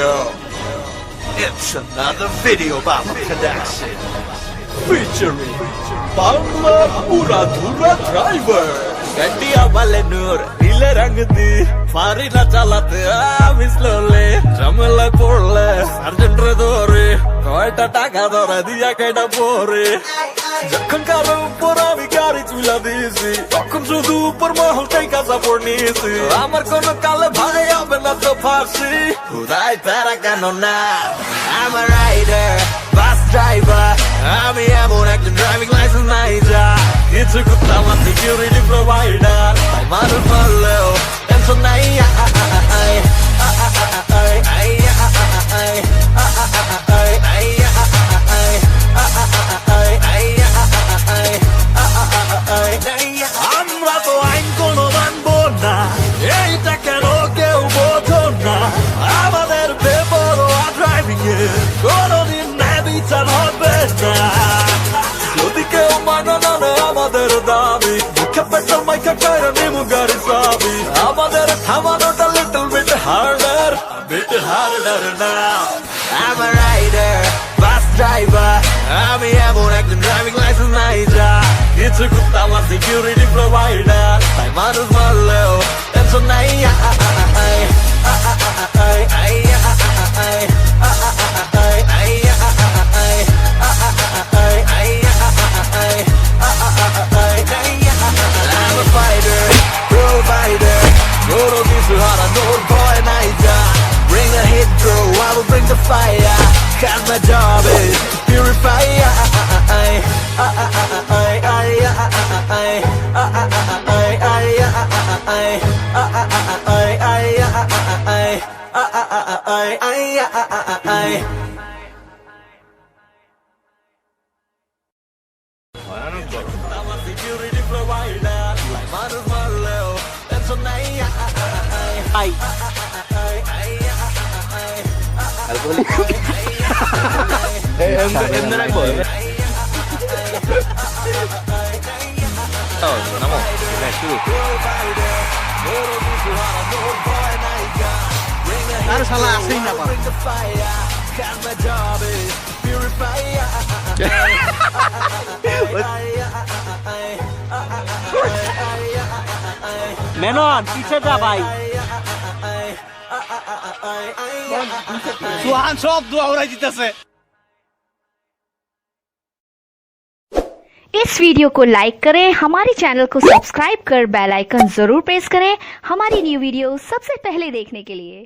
Yo, it's another video bomb connection featuring Bangla Uradura Driver. Gandia wale nur dile rang farina chalate Miss Lole, Jamala porle sergeant dore কয়টা টাকা ধরা দিয়া কেটা পরে যখন কারও উপর আমি গাড়ি তুলা দিয়েছি তখন শুধু উপর মহল থেকে সাপোর্ট নিয়েছি আমার কোন কালে ফাঁসি খুদাই তারা কেন না আমার রাইডার বাস ড্রাইভার আমি এমন একজন ড্রাইভিং লাইসেন্স নাই যা কিছু করতে আমার সিকিউরিটি প্রোভাইডার তাই মানুষ মারলেও টেনশন নাই মাইকা কইরা নিমু গাড়ি চাবি আমাদের থামানোটা little bit harder bit harder না I'm a rider, bus driver আমি এমন একজন ড্রাইভিং লাইসেন্স নাই যা কিছু করতে আমার সিকিউরিটি প্রোভাইডার তাই মানুষ মারলেও টেনশন নাই ai ai ai ai ai em em nó đang bởi ờ nó một cái này chứ আর শালা আসেই না পারে মেনন পিছে যা ভাই সুহান সব দোয়া উড়াই দিতেছে इस वीडियो को लाइक करें हमारे चैनल को सब्सक्राइब कर बेल आइकन जरूर प्रेस करें हमारी न्यू वीडियो सबसे पहले देखने के लिए